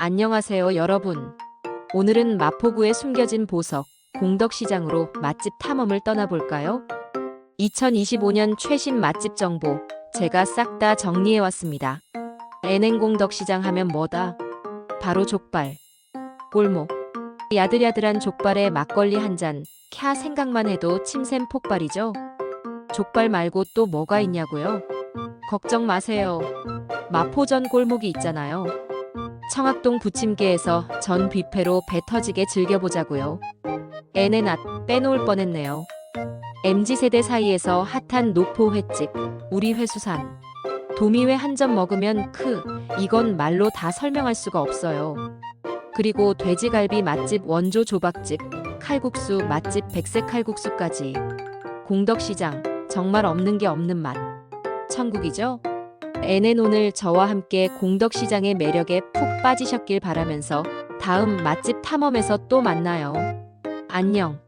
안녕하세요, 여러분. 오늘은 마포구에 숨겨진 보석, 공덕시장으로 맛집 탐험을 떠나볼까요? 2025년 최신 맛집 정보, 제가 싹 다 정리해왔습니다. 애냉공덕시장 하면 뭐다? 바로 족발. 골목. 야들야들한 족발에 막걸리 한 잔, 캬 생각만 해도 침샘 폭발이죠? 족발 말고 또 뭐가 있냐고요? 걱정 마세요. 마포전 골목이 있잖아요. 청학동 부침개에서 전 뷔페로 배 터지게 즐겨보자고요. 애네 낫 빼놓을 뻔했네요. MZ세대 사이에서 핫한 노포 횟집, 우리 회수산. 도미회 한 점 먹으면 크, 이건 말로 다 설명할 수가 없어요. 그리고 돼지갈비 맛집 원조 조박집, 칼국수 맛집 백색 칼국수까지. 공덕시장, 정말 없는 게 없는 맛. 천국이죠? 애는 오늘 저와 함께 공덕시장의 매력에 푹 빠지셨길 바라면서 다음 맛집 탐험에서 또 만나요. 안녕.